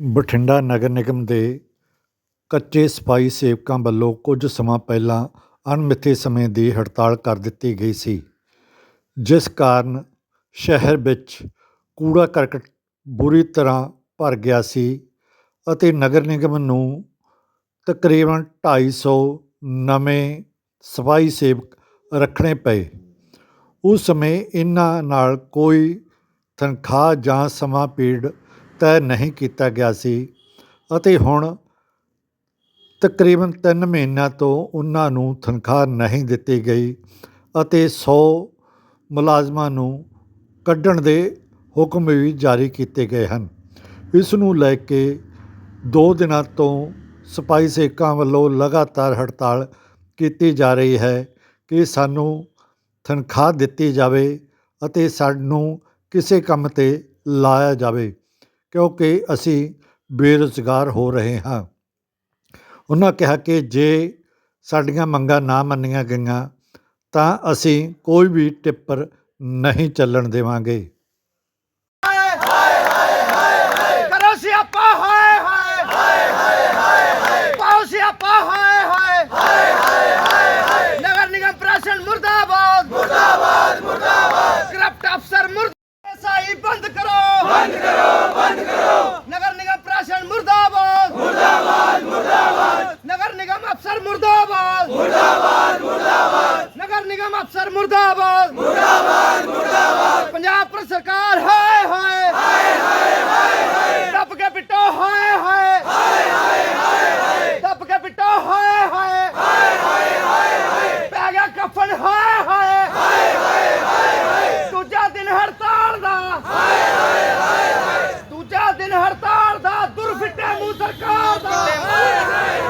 ਬਠਿੰਡਾ ਨਗਰ ਨਿਗਮ ਦੇ ਕੱਚੇ ਸਫ਼ਾਈ ਸੇਵਕਾਂ ਵੱਲੋਂ ਕੁਝ ਸਮਾਂ ਪਹਿਲਾਂ ਅਣਮਿੱਥੇ ਸਮੇਂ ਦੀ ਹੜਤਾਲ ਕਰ ਦਿੱਤੀ ਗਈ ਸੀ, ਜਿਸ ਕਾਰਨ ਸ਼ਹਿਰ ਵਿੱਚ ਕੂੜਾ ਕਰਕਟ ਬੁਰੀ ਤਰ੍ਹਾਂ ਭਰ ਗਿਆ ਸੀ ਅਤੇ ਨਗਰ ਨਿਗਮ ਨੂੰ ਤਕਰੀਬਨ 250 ਨਵੇਂ ਸਫ਼ਾਈ ਸੇਵਕ ਰੱਖਣੇ ਪਏ। ਉਸ ਸਮੇਂ ਇਹਨਾਂ ਨਾਲ ਕੋਈ ਤਨਖਾਹ ਜਾਂ ਸਮਾਂ ਪੀੜ ਤੈਅ ਨਹੀਂ ਕੀਤਾ ਗਿਆ ਸੀ ਅਤੇ ਹੁਣ ਤਕਰੀਬਨ 3 ਮਹੀਨਿਆਂ ਤੋਂ ਉਹਨਾਂ ਨੂੰ ਤਨਖਾਹ ਨਹੀਂ ਦਿੱਤੀ ਗਈ ਅਤੇ 100 ਮੁਲਾਜ਼ਮਾਂ ਨੂੰ ਕੱਢਣ ਦੇ ਹੁਕਮ ਵੀ ਜਾਰੀ ਕੀਤੇ ਗਏ ਹਨ। ਇਸ ਨੂੰ ਲੈ ਕੇ ਦੋ ਦਿਨਾਂ ਤੋਂ ਸਪਾਈ ਸੇਵਕਾਂ ਵੱਲੋਂ ਲਗਾਤਾਰ ਹੜਤਾਲ ਕੀਤੀ ਜਾ ਰਹੀ ਹੈ ਕਿ ਸਾਨੂੰ ਤਨਖਾਹ ਦਿੱਤੀ ਜਾਵੇ ਅਤੇ ਸਾਨੂੰ ਕਿਸੇ ਕੰਮ 'ਤੇ ਲਾਇਆ ਜਾਵੇ। ਕਿਉਂਕਿ ਅਸੀਂ ਬੇਰੁਜ਼ਗਾਰ ਹੋ ਰਹੇ ਹਾਂ। ਉਹਨਾਂ ਕਿਹਾ ਕਿ ਜੇ ਸਾਡੀਆਂ ਮੰਗਾਂ ਨਾ ਮੰਨੀਆਂ ਗਈਆਂ ਤਾਂ ਅਸੀਂ ਕੋਈ ਵੀ ਟਿੱਪਰ ਨਹੀਂ ਚੱਲਣ ਦੇਵਾਂਗੇ ਕਰੋ ਸਿਆਪਾ ਹਾਏ ਹਾਏ ਹਾਏ ਹਾਏ ਹਾਏ ਹਾਏ ਪਾਓ ਸਿਆਪਾ ਹਾਏ ਹਾਏ ਹਾਏ ਹਾਏ ਹਾਏ ਹਾਏ ਨਗਰ ਨਿਗਮ ਪ੍ਰਸ਼ਾਸਨ ਮੁਰਦਾਬਾਦ ਮੁਰਦਾਬਾਦ ਮੁਰਦਾਬਾਦ ਕਰਪਟ ਅਫਸਰ ਮੁਰਦ ਸਾਈ ਬੰਦ ਕਰੋ ਬੰਦ ਕਰੋ ਬੰਦ ਕਰੋ ਨਗਰ ਨਿਗਮ ਪ੍ਰਸ਼ਾਸਨ ਮੁਰਦਾਬਾਦ ਮੁਰਦਾਬਾਦ ਮੁਰਦਾਬਾਦ ਨਗਰ ਨਿਗਮ ਅਫਸਰ ਮੁਰਦਾਬਾਦ ਮੁਰਦਾਬਾਦ ਮੁਰਦਾਬਾਦ ਨਗਰ ਨਿਗਮ ਅਫਸਰ ਮੁਰਦਾਬਾਦ ਮੁਰਦਾਬਾਦ ਮੁਰਦਾਬਾਦ ਪੰਜਾਬ ਪਰ ਸਰਕਾਰ ਹਾਏ ਹਾਏ ਦੱਬ ਕੇ ਪਿੱਟੋ ਹਾਏ ਹਾਏ ਹਾਏ ਹਾਏ ਹਾਏ ਦੱਬ ਕੇ ਪਿੱਟੋ ਹਾਏ ਹਾਏ ਹਾਏ ਹਾਏ ਹਾਏ ਪੈ ਗਿਆ ਕਫਨ ਹਾਏ ਹਾਏ ਹਾਏ ਹਾਏ ਦੂਜਾ ਦਿਨ ਹੜਤਾਲ ਦਾ ਹਾਏ ਹਾਏ ਹਾਏ ਦੂਜਾ ਦਿਨ ਹੜਤਾਲ ਦਾ ਦੁਰਫਿੱਟੇ ਮੂੰਹ ਸਰਕਾਰ ਦਾ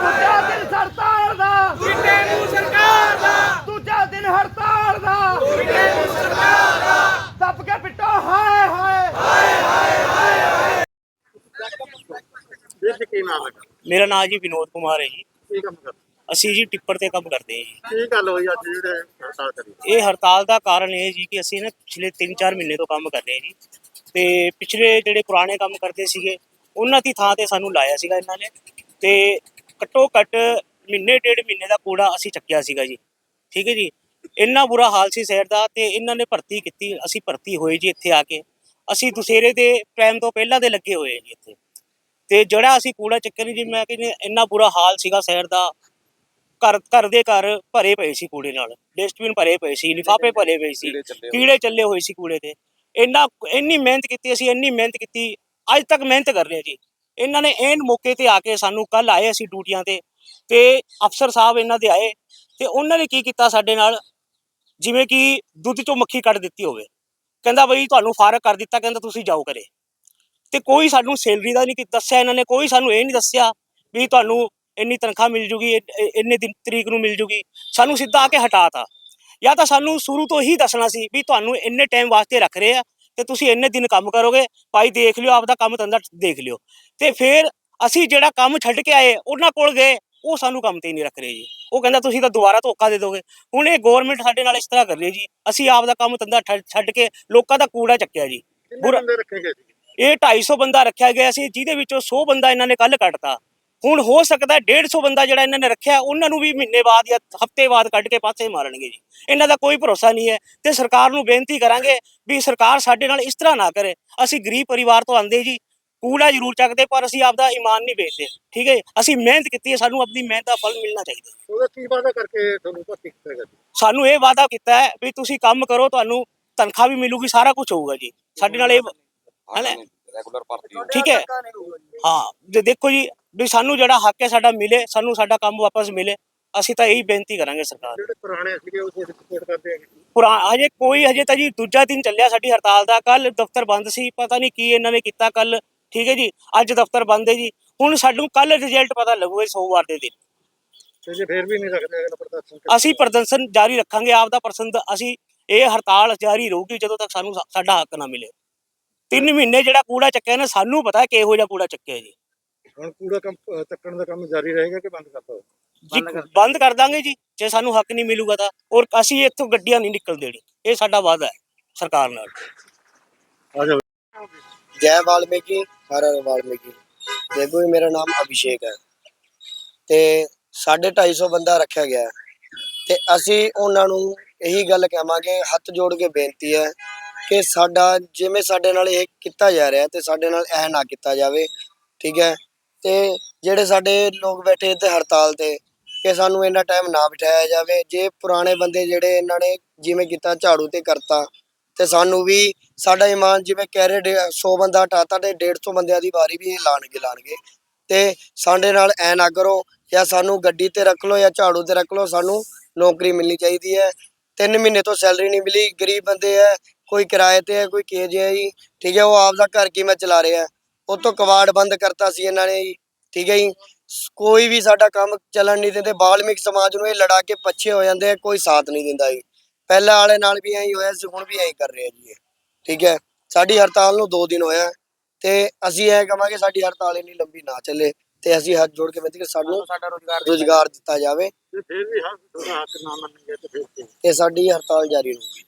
ਦੂਜਾ ਦਿਨ ਹੜਤਾਲ ਦਾ ਫਿੱਟੇ ਮੂੰਹ ਸਰਕਾਰ ਦਾ ਦੂਜਾ ਦਿਨ ਹੜਤਾਲ ਦਾ ਫਿੱਟੇ ਮੂੰਹ ਸਰਕਾਰ ਦਾ ਦੱਬ ਕੇ ਪਿੱਟੋ ਹਾਏ ਹਾਏ ਵੀਰ ਜੀ ਕੀ ਨਾਮ ਹੈ ਮੇਰਾ ਨਾਮ ਜੀ ਵਿਨੋਦ ਕੁਮਾਰ ਹੈ ਜੀ। ਕੀ ਕੰਮ ਕਰਦੇ? ਅਸੀਂ ਜੀ ਟਿੱਪਰ ਤੇ ਕੰਮ ਕਰਦੇ ਹਾਂ ਜੀ। ਕੀ ਗੱਲ ਹੋਈ ਅੱਜ ਜਿਹੜੇ ਹੜਤਾਲ ਕਰੀ? ਇਹ ਹੜਤਾਲ ਦਾ ਕਾਰਨ ਇਹ ਜੀ ਕਿ ਅਸੀਂ ਨਾ ਪਿਛਲੇ 3-4 ਮਹੀਨੇ ਤੋਂ ਕੰਮ ਕਰ ਰਹੇ ਹਾਂ ਜੀ। ਤੇ ਪਿਛਲੇ ਜਿਹੜੇ ਪੁਰਾਣੇ ਕੰਮ ਕਰਦੇ ਸੀਗੇ ਉਹਨਾਂ ਦੀ ਥਾਂ ਤੇ ਸਾਨੂੰ ਲਾਇਆ ਸੀਗਾ ਇਹਨਾਂ ਨੇ। ਤੇ ਘੱਟੋ ਘੱਟ ਮਹੀਨੇ ਡੇਢ ਮਹੀਨੇ ਦਾ ਕੂੜਾ ਅਸੀਂ ਚੱਕਿਆ ਸੀਗਾ ਜੀ। ਠੀਕ ਹੈ ਜੀ? ਇੰਨਾ ਬੁਰਾ ਹਾਲ ਸੀ ਸ਼ਹਿਰ ਦਾ ਤੇ ਇਹਨਾਂ ਨੇ ਭਰਤੀ ਕੀਤੀ ਅਸੀਂ ਭਰਤੀ ਹੋਏ ਜੀ ਇੱਥੇ ਆ ਕੇ। ਅਸੀਂ ਦੁਸਹਿਰੇ ਦੇ ਟਾਈਮ ਤੋਂ ਪਹਿਲਾਂ ਦੇ ਲੱਗੇ ਹੋਏ ਜੀ ਇੱਥੇ। ਤੇ ਜਿਹੜਾ ਅਸੀਂ ਕੂੜਾ ਚੱਕਿਆ ਨਹੀਂ ਜੀ ਮੈਂ ਕਹਿੰਦੀ ਇੰਨਾ ਬੁਰਾ ਹਾਲ ਸੀਗਾ ਸ਼ਹਿਰ ਦਾ। ਘਰ ਘਰ ਦੇ ਘਰ ਭਰੇ ਪਏ ਸੀ ਕੂੜੇ ਨਾਲ। ਡਸਟਬਿਨ ਭਰੇ ਪਏ ਸੀ ਲਿਫਾਫੇ ਭਰੇ ਪਏ ਸੀ ਕੀੜੇ ਚੱਲੇ ਹੋਏ। ਸੀ ਕੂੜੇ ਤੇ ਇੰਨਾ ਇੰਨੀ ਮਿਹਨਤ ਕੀਤੀ ਅਸੀਂ ਇੰਨੀ ਮਿਹਨਤ ਕੀਤੀ ਅੱਜ ਤੱਕ ਮਿਹਨਤ ਕਰ ਰਹੇ ਹਾਂ ਜੀ। ਇਹਨਾਂ ਨੇ ਐਨ ਮੌਕੇ ਤੇ ਆ ਕੇ ਸਾਨੂੰ ਕੱਲ ਆਏ ਅਸੀਂ ਡਿਊਟੀਆਂ ਤੇ ਤੇ ਅਫਸਰ ਸਾਹਿਬ ਇਹਨਾਂ ਦੇ ਆਏ ਤੇ ਉਹਨਾਂ ਨੇ ਕੀ ਕੀਤਾ ਸਾਡੇ ਨਾਲ? ਜਿਵੇਂ ਕਿ ਦੁੱਧ ਚੋਂ ਮੱਖੀ ਕੱਢ ਦਿੱਤੀ ਹੋਵੇ। ਕਹਿੰਦਾ ਬਈ ਤੁਹਾਨੂੰ ਫਾਰਗ ਕਰ ਦਿੱਤਾ ਕਹਿੰਦਾ ਤੁਸੀਂ ਜਾਓ ਕਰੇ ਤੇ ਕੋਈ ਸਾਨੂੰ ਸੈਲਰੀ ਦਾ ਨਹੀਂ ਦੱਸਿਆ ਇਹਨਾਂ ਨੇ ਕੋਈ ਸਾਨੂੰ ਇਹ ਨਹੀਂ ਦੱਸਿਆ ਵੀ ਤੁਹਾਨੂੰ ਇੰਨੀ ਤਨਖਾਹ ਮਿਲ ਜੂਗੀ ਇੰਨੇ ਦਿਨ ਤਰੀਕ ਨੂੰ ਮਿਲ ਜੂਗੀ। ਸਾਨੂੰ ਸਿੱਧਾ ਆ ਕੇ ਹਟਾਤਾ। ਜਾਂ ਤਾਂ ਸਾਨੂੰ ਸ਼ੁਰੂ ਤੋਂ ਹੀ ਦੱਸਣਾ ਸੀ ਵੀ ਤੁਹਾਨੂੰ ਇੰਨੇ ਟਾਈਮ ਵਾਸਤੇ ਰੱਖ ਰਹੇ ਆ ਤੇ ਤੁਸੀਂ ਇੰਨੇ ਦਿਨ ਕੰਮ ਕਰੋਗੇ ਭਾਈ ਦੇਖ ਲਿਓ ਆਪਦਾ ਕੰਮ ਧੰਦਾ ਦੇਖ ਲਿਓ। ਤੇ ਫਿਰ ਅਸੀਂ ਜਿਹੜਾ ਕੰਮ ਛੱਡ ਕੇ ਆਏ ਉਹਨਾਂ ਕੋਲ ਗਏ ਉਹ ਸਾਨੂੰ ਕੰਮ ਤੇ ਹੀ ਨਹੀਂ ਰੱਖ ਰਹੇ ਜੀ। ਉਹ ਕਹਿੰਦਾ ਤੁਸੀਂ ਤਾਂ ਦੁਬਾਰਾ ਧੋਖਾ ਦੇ ਦੋਗੇ। ਹੁਣ ਇਹ ਗਵਰਨਮੈਂਟ ਸਾਡੇ ਨਾਲ ਇਸ ਤਰ੍ਹਾਂ ਕਰ ਰਹੀ ਹੈ ਜੀ। ਅਸੀਂ ਆਪਦਾ ਕੰਮ ਠ- ਛੱਡ ਕੇ ਲੋਕਾਂ ਦਾ ਕੂੜਾ ਚੱਕਿਆ ਜੀ। ਬੁਰਾ- ਰੱਖੇ ਗਏ ਇਹ 250 ਬੰਦਾ ਰੱਖਿਆ ਗਿਆ ਸੀ ਜਿਹਦੇ ਵਿੱਚੋਂ 100 ਬੰਦਾ ਇਹਨਾਂ ਨੇ ਕੱਲ ਕੱਢਤਾ। ਹੁਣ ਹੋ ਸਕਦਾ ਹੈ 150 ਬੰਦਾ ਜਿਹੜਾ ਇਹਨਾਂ ਨੇ ਰੱਖਿਆ ਉਹਨਾਂ ਨੂੰ ਵੀ ਮਹੀਨੇ ਬਾਅਦ ਜਾਂ ਹਫ਼ਤੇ ਬਾਅਦ ਕੱਢ ਕੇ ਪਾਸੇ ਮਾਰਨਗੇ ਜੀ। ਇਹਨਾਂ ਦਾ ਕੋਈ ਭਰੋਸਾ ਨਹੀਂ ਹੈ ਤੇ ਸਰਕਾਰ ਨੂੰ ਬੇਨਤੀ ਕਰਾਂਗੇ ਵੀ ਸਰਕਾਰ ਸਾਡੇ ਨਾਲ ਇਸ ਤਰ੍ਹਾਂ ਨਾ ਕਰੇ। ਅਸੀਂ ਗਰੀਬ ਪਰਿਵਾਰ ਤੋਂ ਆਂਦੇ ਜੀ ਕੂੜਾ ਜ਼ਰੂਰ ਚੱਕਦੇ ਪਰ ਅਸੀਂ ਆਪਦਾ ਈਮਾਨ ਨਹੀਂ ਵੇਚਦੇ। ਠੀਕ ਹੈ ਅਸੀਂ ਮਿਹਨਤ ਕੀਤੀ ਹੈ ਸਾਨੂੰ ਆਪਣੀ ਮਿਹਨਤ ਦਾ ਫਲ ਮਿਲਣਾ ਚਾਹੀਦਾ ਉਹਦਾ ਕੀ ਵਾਅਦਾ ਕਰਕੇ ਤੁਹਾਨੂੰ ਭਰਤੀ ਕੀਤਾ ਗਿਆ? ਸਾਨੂੰ ਇਹ ਵਾਅਦਾ ਕੀਤਾ ਹੈ ਵੀ ਤੁਸੀਂ ਕੰਮ ਕਰੋ ਤੁਹਾਨੂੰ ਤਨਖਾਹ ਵੀ ਮਿਲੂਗੀ ਸਾਰਾ ਕੁਝ ਹੋਊਗਾ ਜੀ। ਸਾਡੇ ਨਾਲ ਇਹ ਹਲੇ ਰੈਗੂਲਰ ਭਰਤੀ ਠੀਕ ਹੈ। ਹਾਂ ਜੇ ਦੇਖੋ ਜੀ ਵੀ ਸਾਨੂੰ ਜਿਹੜਾ ਹੱਕ ਹੈ ਸਾਡਾ ਮਿਲੇ ਸਾਨੂੰ ਸਾਡਾ ਕੰਮ ਵਾਪਸ ਮਿਲੇ ਅਸੀਂ ਤਾਂ ਇਹੀ ਬੇਨਤੀ ਕਰਾਂਗੇ ਸਰਕਾਰ। ਜਿਹੜੇ ਪੁਰਾਣੇ ਸੀਗੇ ਉਹ ਸਪੋਰਟ ਕਰਦੇ ਹੈਗੇ ਪੁਰਾ ਹਜੇ ਕੋਈ ਹਜੇ ਤਾਂ ਜੀ ਦੂਜਾ ਦਿਨ ਚੱਲਿਆ ਸਾਡੀ ਹੜਤਾਲ ਦਾ ਕੱਲ ਦਫ਼ਤਰ ਬੰਦ ਸੀ ਪਤਾ ਨਹੀਂ ਕੀ ਇਹਨਾਂ ਨੇ ਕੀਤਾ ਕੱਲ ਠੀਕ ਹੈ ਜੀ ਅੱਜ ਦਫ਼ਤਰ ਬੰਦ ਹੈ ਜੀ। ਹੁਣ ਸਾਨੂੰ ਕੱਲ ਰਿਜ਼ਲਟ ਪਤਾ ਲੱਗੂਗਾ ਸੋਮਵਾਰ ਦੇ ਦਿਨ। ਤੇ ਜੇ ਫੇਰ ਵੀ ਨਹੀਂ ਰੱਖਦੇ ਅਗਲਾ ਪ੍ਰਦਰਸ਼ਨ ਅਸੀਂ ਪ੍ਰਦਰਸ਼ਨ ਜਾਰੀ ਰੱਖਾਂਗੇ ਆਪ ਦਾ ਪਸੰਦ ਅਸੀਂ ਇਹ ਹੜਤਾਲ ਜਾਰੀ ਰਹੂਗੀ ਜਦੋਂ ਤੱਕ ਸਾਨੂੰ ਸਾਡਾ ਹੱਕ ਨਾ ਮਿਲੇ। ਤਿੰਨ ਮਹੀਨੇ ਜਿਹੜਾ ਕੂੜਾ ਚੱਕਿਆ ਨਾ ਸਾਨੂੰ ਪਤਾ ਕਿਹੋ ਜਿਹਾ ਕੂੜਾ ਚੱਕਿਆ ਜੀ। ਹੁਣ ਕੂੜਾ ਕੰਮ ਚੱਕਣ ਦਾ ਕੰਮ ਜਾਰੀ ਰਹੇਗਾ ਕਿ ਬੰਦ ਕਰ ਦੋ ਬੰਦ ਕਰ ਦਾਂਗੇ ਜੀ ਜੇ ਸਾਨੂੰ ਹੱਕ ਨਹੀਂ ਮਿਲੂਗਾ ਤਾਂ। ਔਰ ਅਸੀਂ ਇੱਥੋਂ ਗੱਡੀਆਂ ਨਹੀਂ ਨਿਕਲ ਦੇਣੀ ਇਹ ਸਾਡਾ ਵਾਅਦਾ ਹੈ ਸਰਕਾਰ ਨਾਲ। ਜੈ ਵਾਲਮੀਕੀ ਹਰ ਹਰ ਵਾਲਮੀਕੀ। ਦੇਖੋ ਮੇਰਾ ਨਾਮ ਅਭਿਸ਼ੇਕ ਹੈ। ਤੇ 250 ਬੰਦਾ ਰੱਖਿਆ ਗਿਆ ਤੇ ਅਸੀਂ ਉਹਨਾਂ ਨੂੰ ਇਹੀ ਗੱਲ ਕਹਾਂਗੇ ਹੱਥ ਜੋੜ ਕੇ ਬੇਨਤੀ ਹੈ ਕਿ ਸਾਡਾ, ਜਿਵੇਂ ਸਾਡੇ ਨਾਲ ਇਹ ਕੀਤਾ ਜਾ ਰਿਹਾ ਤੇ ਸਾਡੇ ਨਾਲ ਇਹ ਨਾ ਕੀਤਾ ਜਾਵੇ, ਠੀਕ ਹੈ? ਤੇ ਜਿਹੜੇ ਸਾਡੇ ਲੋਕ ਬੈਠੇ ਇੱਥੇ ਹੜਤਾਲ ਤੇ, ਕਿ ਸਾਨੂੰ ਇੰਨਾ ਟਾਈਮ ਨਾ ਬਿਠਾਇਆ ਜਾਵੇ, ਜੇ ਪੁਰਾਣੇ ਬੰਦੇ ਜਿਹੜੇ ਇਹਨਾਂ ਨੇ ਜਿਵੇਂ ਕੀਤਾ, ਝਾੜੂ ਤੇ ਕਰਤਾ, ਤੇ ਸਾਨੂੰ ਵੀ ਸਾਡਾ ਇਮਾਨ ਜਿਵੇਂ ਕਹਿ ਰਹੇ ਡੇ- 100 ਬੰਦਾ ਹਟਾਤਾ ਤੇ 150 ਬੰਦਿਆਂ ਦੀ ਵਾਰੀ ਵੀ ਇਹ ਲਾਣਗੇ ਲਾਣਗੇ। ਤੇ ਸਾਡੇ ਨਾਲ ਐ ਨਾ ਕਰੋ, ਜਾਂ ਸਾਨੂੰ ਗੱਡੀ ਤੇ ਰੱਖ ਲਓ, ਜਾਂ ਝਾੜੂ ਤੇ ਰੱਖ ਲਓ, ਸਾਨੂੰ ਨੌਕਰੀ ਮਿਲਣੀ ਚਾਹੀਦੀ ਹੈ। ਤਿੰਨ ਮਹੀਨੇ ਤੋਂ ਸੈਲਰੀ ਨਹੀਂ ਮਿਲੀ, ਗਰੀਬ ਬੰਦੇ ਹੈ ਕੋਈ ਕਿਰਾਏ ਤੇ ਹੈ ਕੋਈ ਕੇਜ ਹੈ ਜੀ। ਠੀਕ ਹੈ ਉਹ ਆਪਦਾ ਘਰ ਕਿਵੇਂ ਚਲਾ ਰਿਹਾ। ਉਹ ਤੋਂ ਕਵਾੜ ਬੰਦ ਕਰਤਾ ਸੀ ਇਹਨਾਂ ਨੇ ਜੀ। ਠੀਕ ਹੈ ਜੀ। ਕੋਈ ਵੀ ਸਾਡਾ ਕੰਮ ਚੱਲਣ ਨਹੀਂ ਦਿੰਦੇ। ਬਾਲਮਿਕ ਸਮਾਜ ਨੂੰ ਇਹ ਲੜਾ ਕੇ ਪੱਛੇ ਹੋ ਜਾਂਦੇ ਕੋਈ ਸਾਥ ਨਹੀਂ ਦਿੰਦਾ ਜੀ। ਪਹਿਲਾਂ ਵਾਲੇ ਨਾਲ ਵੀ ਐਂ ਹੋਇਆ ਸੀ ਹੁਣ ਵੀ ਐਂ ਕਰ ਰਹੇ ਜੀ। ਠੀਕ ਹੈ। ਸਾਡੀ ਹੜਤਾਲ ਨੂੰ 2 ਦਿਨ ਹੋਇਆ। ਤੇ ਅਸੀਂ ਇਹ ਕਹਾਂਗੇ ਸਾਡੀ ਹੜਤਾਲ ਇੰਨੀ ਲੰਬੀ ਨਾ ਚੱਲੇ। ਤੇ ਅਸੀਂ ਹੱਥ ਜੋੜ ਕੇ ਬੇਨਤੀ ਕਿ ਸਾਨੂੰ ਸਾਡਾ ਰੋਜ਼ਗਾਰ ਰੁਜ਼ਗਾਰ ਦਿੱਤਾ ਜਾਵੇ। ਤੇ ਫਿਰ ਵੀ ਹੱਕ ਤੁਹਾਡਾ ਹੱਕ ਨਾ ਮੰਨਣਗੇ ਤੇ ਫਿਰ ਕੀ? ਤੇ ਸਾਡੀ ਹੜਤਾਲ ਜਾਰੀ ਰਹੂਗੀ।